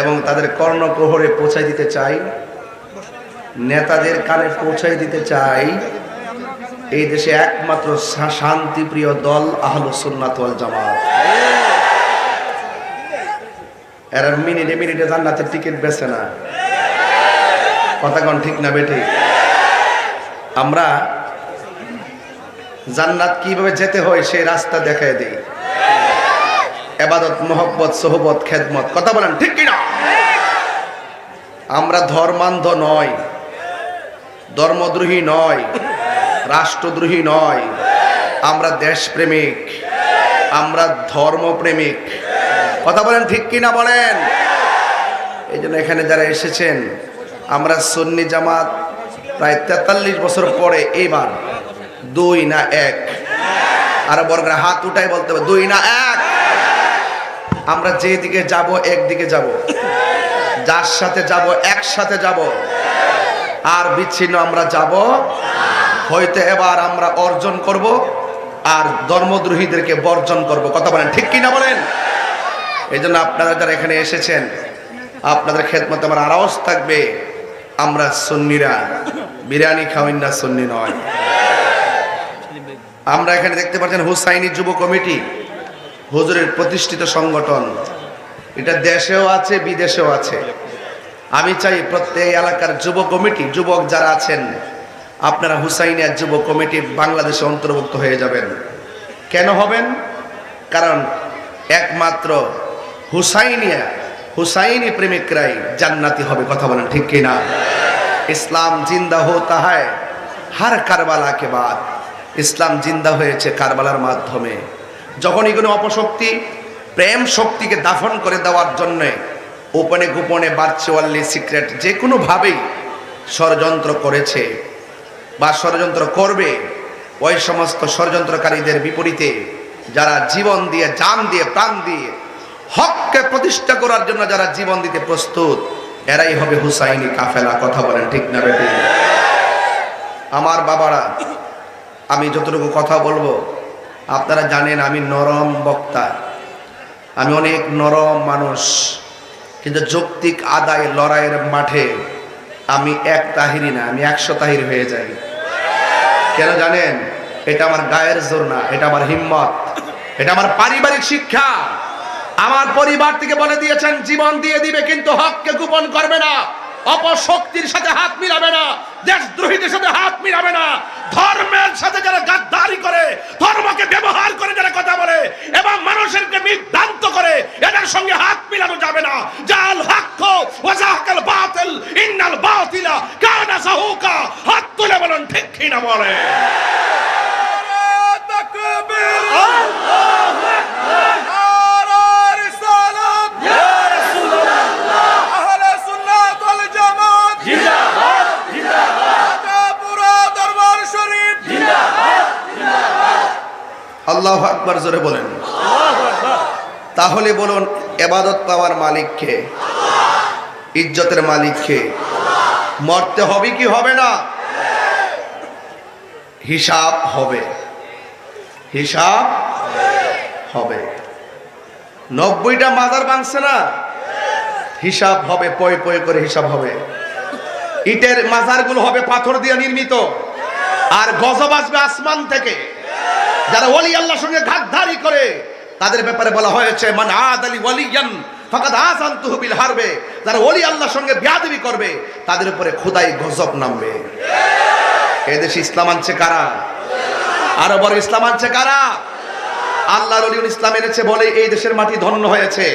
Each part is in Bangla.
এবং তাদের কর্ণকোহরে পৌঁছাই দিতে চাই। নেতাদের কানে পৌঁছাই দিতে চাই। এই দেশে একমাত্র শান্তিপ্রিয় দল আহলুসুন্নাত জামাত। এরা মিনিটে মিনিটে জান্নাতের টিকিট বেছে না। কথা কন ঠিক না বেঠি? আমরা জান্নাত কীভাবে যেতে হয় সেই রাস্তা দেখায় দিই। এবাদত, মোহব্বত, সোহবত, খেদমত। কথা বলেন, ঠিক কিনা? আমরা ধর্মান্ধ নয়, ধর্মদ্রোহী নয়, রাষ্ট্রদ্রোহী নয়। আমরা দেশপ্রেমিক, আমরা ধর্মপ্রেমিক। কথা বলেন, ঠিক কিনা বলেন? এই জন্য এখানে যারা এসেছেন, আমরা সুন্নি জামাত প্রায় তেতাল্লিশ বছর পরে এইবার দুই না এক। আর বর্গরা হাত উঠাই বলতে হবে, দুই না এক। আমরা যেদিকে যাব, একদিকে যাব। যার সাথে যাব, একসাথে যাব। আর বিচ্ছিন্ন আমরা যাব। হয়তো এবার আমরা অর্জন করব আর ধর্মদ্রোহীদেরকে বর্জন করব। কথা বলেন, ঠিক কিনা বলেন? এই জন্য আপনারা যারা এখানে এসেছেন, আপনাদের খেদমত আমার আওয়াজ থাকবে। আমরা সুন্নিরা। বিরিয়ানি খাওয়াই না সুন্নি নয়। আমরা এখানে দেখতে পাচ্ছেন হুসাইনি যুব কমিটি। হুজুরের প্রতিষ্ঠিত সংগঠন। এটা দেশেও আছে, বিদেশেও আছে। আমি চাই প্রত্যেক এলাকার যুব কমিটি, যুবক যারা আছেন, আপনারা হুসাইনিয়া যুব কমিটি বাংলাদেশে অন্তর্ভুক্ত হয়ে যাবেন। কেন হবেন? কারণ একমাত্র হুসাইনিয়া হুসাইনি প্রেমিকরাই জান্নাতি হবে, কথা বলেন ঠিক কিনা ইসলাম জিন্দা হোতা হয়, হার কারবালাকে বাদ। ইসলাম জিন্দা হয়েছে কারবালার মাধ্যমে। যখনই কোনো অপশক্তি প্রেম শক্তিকে দাফন করে দেওয়ার জন্যে ওপেনে গোপনে ভার্চুয়ালি সিক্রেট যে কোনোভাবেই ষড়যন্ত্র করেছে বা ষড়যন্ত্র করবে, ওই সমস্ত ষড়যন্ত্রকারীদের বিপরীতে যারা জীবন দিয়ে, জান দিয়ে, প্রাণ দিয়ে হককে প্রতিষ্ঠা করার জন্য যারা জীবন দিতে প্রস্তুত, এরাই হবে হুসাইনি কাফেলা, কথা বলেন ঠিক না বেটি? আমার বাবারা, আমি যতটুকু কথা বলব আপনারা জানেন আমি নরম বক্তা। আমি অনেক নরম মানুষ। কিন্তু যৌক্তিক আদায় লড়াইয়ের মাঠে আমি এক তাহিরি না, আমি একশো তাহির হয়ে যাই। কেন জানেন? এটা আমার গায়ের জোর না এটা আমার হিম্মত, এটা আমার পারিবারিক শিক্ষা। আমার পরিবার থেকে বলে দিয়েছেন, জীবন দিয়ে দিবে, কিন্তু হককে গোপন করবে না। অপশক্তির সাথে হাত মিলাবে না, দেশদ্রোহীদের সাথে হাত মিলাবে না। ধর্মের সাথে যারা গাদ্দারি করে, ধর্মকে ব্যবহার করে যারা কথা বলে, এবং মানুষেরকে বিভ্রান্ত করে এদের সঙ্গে হাত মিলানো যাবে না জাল হাক্ক ওয়াজাহাকাল বাতিল ইন্নাল বাতিলা কানা সাহুকা হাত তুলে বলেন ঠিক কি না বলে আল্লাহ আকবার জোরে বলেন। তাহলে বলুন, এবাদত পাওয়ার মালিককে ইজ্জতের মালিককে মরতে হবে কি হবে না? হিসাব হবে। হিসাব হবে। নব্বইটা মাদার বাংছে না? হিসাব হবে, পয় পয় করে হিসাব হবে। ইটের মাজারগুলো হবে পাথর দিয়ে নির্মিত। আর গজব আসবে আসমান থেকে। যারা ওলি আল্লাহর সঙ্গে ঘাটধারি করে, তাদের ব্যাপারে বলা হয়েছে, মান আদ আলী ওয়ালিয়ান ফাকাদ আযানতুহু বিল হারবে। যারা ওলি আল্লাহর সঙ্গে বিয়াদবি করবে, তাদের উপরে খোদাই গজব নামবে। এদেশে ইসলাম আনছে কারা? আরও বড় ইসলাম আনছে কারা? আল্লাহর অলিউল ইসলাম এনেছে বলে এই দেশের মাটি ধন্য হয়েছে।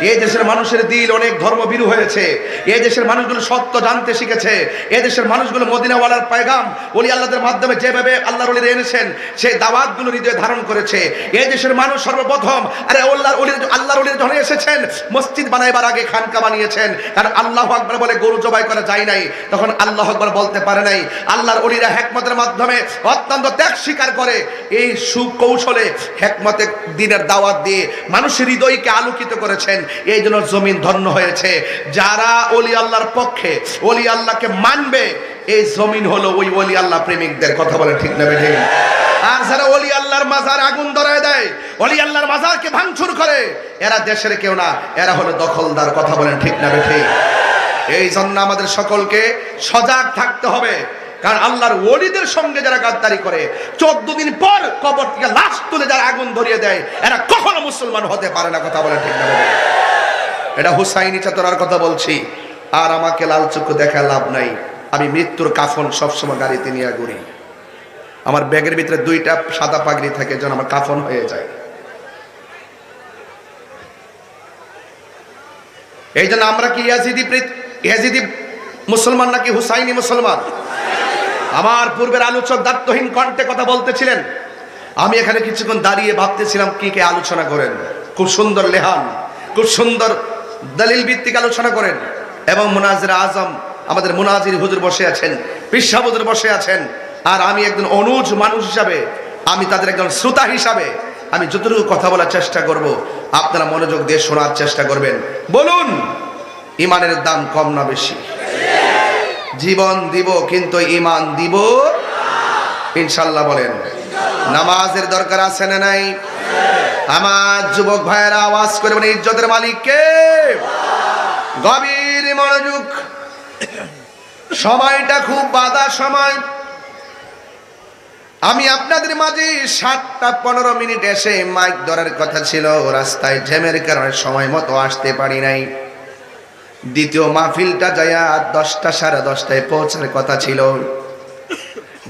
এই দেশের মানুষের দিল অনেক ধর্মবিরু হয়েছে। এই দেশের মানুষগুলো সত্য জানতে শিখেছে। এই দেশের মানুষগুলো মদিনাওয়ালার পায়গাম অলি আল্লাহদের মাধ্যমে যেভাবে আল্লাহর অলির এনেছেন, সেই দাওয়াতগুলো হৃদয়ে ধারণ করেছে। এই দেশের মানুষ সর্বপ্রথম, আরে আল্লাহর অলির আল্লাহর অলির যখন এসেছেন, মসজিদ বানাইবার আগে খানকা বানিয়েছেন। কারণ আল্লাহ আকবর বলে গরু জবাই করা যায় নাই। তখন আল্লাহ আকবর বলতে পারে নাই। আল্লাহর অলিরা হেকমতের মাধ্যমে অত্যন্ত ত্যাগ স্বীকার করে। এই সুকৌশলে হেকমতে দিনের দাওয়াত দিয়ে মানুষের হৃদয়কে আলোকিত করেছেন। এই জন্য জমিন ধন্য হয়েছে। যারা অলি আল্লাহর পক্ষে অলি আল্লাহকে মানবে, এই জমিন হলো ওই অলি আল্লাহ প্রেমিকদের কথা বলে ঠিক নেবে ঠিক আর যারা অলি আল্লাহর মাজার আগুন ধরায় দেয় অলি আল্লাহর মাজারকে ভাঙচুর করে, এরা দেশের কেউ না, এরা হলো দখলদার কথা বলেন ঠিক না বেঠিক? এই জন্য আমাদের সকলকে সজাগ থাকতে হবে। কারণ আল্লাহর ওলিদের সঙ্গে যারা গাদ্দারি করে, চোদ্দ দিন পর কবর থেকে লাশ তুলে যারা আগুন ধরিয়ে দেয়, এরা কখনো মুসলমান হতে পারে না, কথা বলে ঠিক না? এটা হুসাইনি চেতনার কথা বলছি, আর আমাকে লাল চক্ষু দেখা লাভ নাই। আমি মৃত্যুর কাফন সবসময় গাড়িতে নিয়ে ঘুরি। আমার ব্যাগের ভিতরে দুইটা সাদা পাগড়ি থাকে, যেন আমার কাফন হয়ে যায়। এই জন্য আমরা কি ইয়াজিদি ইয়াজিদি মুসলমান নাকি হুসাইনি মুসলমান? আমার পূর্বের আলোচক দায়িত্বহীন কণ্ঠে কথা বলতেছিলেন। আমি এখানে কিছুক্ষণ দাঁড়িয়ে ভাবতেছিলাম, কি কে আলোচনা করেন। খুব সুন্দর লেহান, খুব সুন্দর দলিল ভিত্তিক আলোচনা করেন। এবং মুনাজির আজম, আমাদের মুনাজির হুজুর বসে আছেন, পিসা হুজুর বসে আছেন। আর আমি একজন অনুজ মানুষ হিসাবে, আমি তাদের একজন শ্রোতা হিসাবে, আমি যতটুকু কথা বলার চেষ্টা করব, আপনারা মনোযোগ দিয়ে শোনার চেষ্টা করবেন। বলুন, ইমানের দাম কম না বেশি? জীবন দিব, কিন্তু ইমান দিব ইনশাল্লাহ বলেন। নামাজের দরকার আছে না নাই? আমার যুবক ভাইয়েরা, আওয়াজ করে বলে ইজ্জতের মালিককে গভীর মনোযোগ। সময়টা খুব বাধা সময়। আমি আপনাদের মাঝে সাতটা পনেরো মিনিট এসে মাইক ধরার কথা ছিল, রাস্তায় জ্যামের কারণে সময় মতো আসতে পারি নাই। দ্বিতীয় মাহফিলটা যায়া দশটা সাড়ে দশটায় পৌঁছার কথা ছিল।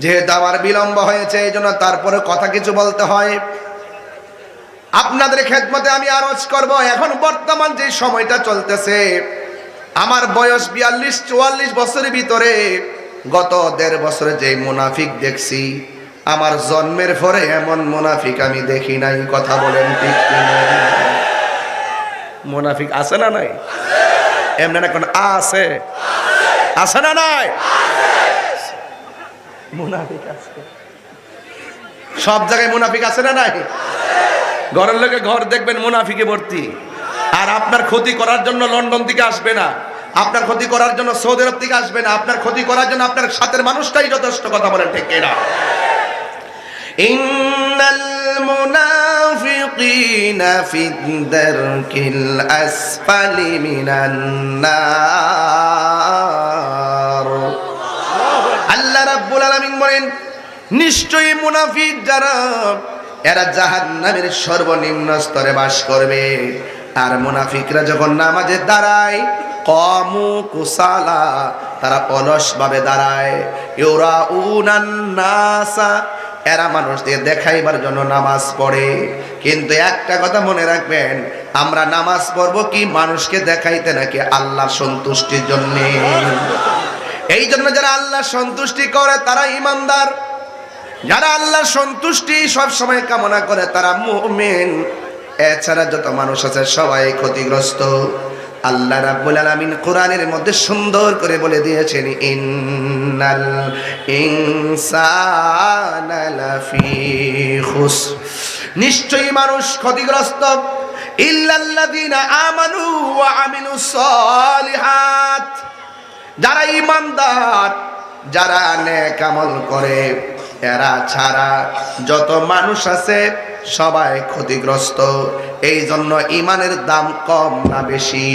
যেহেতু আমার বিলম্ব হয়েছে, এই জন্য তারপরে কথা কিছু বলতে হয়। আপনাদের খেদমতে আমি আরজ করব, এখন বর্তমান যে সময়টা চলতেছে, আমার বয়স বিয়াল্লিশ, চুয়াল্লিশ বছরের ভিতরে, গত দেড় বছরে যে মুনাফিক দেখছি, আমার জন্মের পরে এমন মুনাফিক আমি দেখি নাই, কথা বলেন ঠিক? মুনাফিক আছে না নাই? এমনি না কোন আছে? আছে না নাই? মুনাফিক আছে। সব জায়গায় মুনাফিক আছে না নাই? ঘরের লোকে ঘর দেখবেন মুনাফিকে ভর্তি। আর আপনার ক্ষতি করার জন্য লন্ডন থেকে আসবে না। আপনার ক্ষতি করার জন্য সৌদি আরব থেকে আসবে না। আপনার ক্ষতি করার জন্য আপনার সাথের মানুষটাই যথেষ্ট কথা বলেন, ঠিক কিনা? إن المنافقين في الدرك الأسفل من النار আল্লাহ রাব্বুল আলামিন বলেন নিশ্চয়ই মুনাফিক যারা এরা জাহান্নামের সর্বনিম্ন স্তরে বাস করবে আর মুনাফিকরা যখন নামাজে দাঁড়ায় কমু কুসালা তারা অলস ভাবে দাঁড়ায় ইউরা উনান্নাসা এরা মানুষদের দেখাইবার জন্য নামাজ পড়ে। কিন্তু একটা কথা মনে রাখবেন, আমরা নামাজ পড়ব কি মানুষকে দেখাইতে নাকি আল্লাহ সন্তুষ্টির জন্যে? এই জন্য যারা আল্লাহ সন্তুষ্টি করে, তারা ইমানদার। যারা আল্লাহ সন্তুষ্টি সব সময় কামনা করে, তারা মুমিন। এছাড়া যত মানুষ আছে, সবাই ক্ষতিগ্রস্ত। আল্লাহ রাব্বুল আলামিন কোরআনের মধ্যে সুন্দর করে বলে দিয়েছেন, ইন্নাল ইনসানা লাফি খুস নিশ্চয়ই মানুষ ক্ষতিগ্রস্ত। ইল্লাল্লাযীনা আমানু ওয়া আমিলুস সালিহাত। যারা ইমানদার যারা নেক আমল করে, এরা ছাড়া যত মানুষ আছে সবাই ক্ষতিগ্রস্ত। এই জন্য ইমানের দাম কম না বেশি।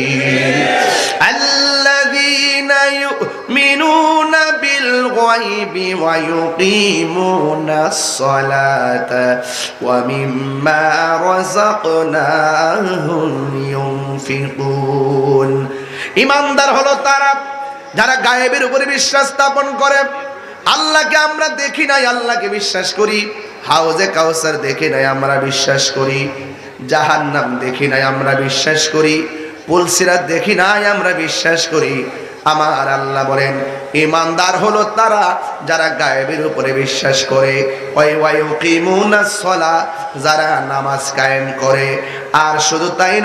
ইমানদার হলো তারা যারা গায়েবের উপরে বিশ্বাস স্থাপন করে। আল্লাহকে আমরা দেখি নাই, আল্লাহকে বিশ্বাস করি। হাউজে কাউসার দেখি নাই, আমরা বিশ্বাস করি। জাহান নাম দেখি নাই, আমরা বিশ্বাস করি। পুলসিরাত দেখি নাই, আমরা বিশ্বাস করি। আমার আল্লাহ বলেন, ইমানদার হলো তারা যারা গায়েবের উপরে বিশ্বাস করে। যারা নামাজ কায়েম করে। আর শুধু তাই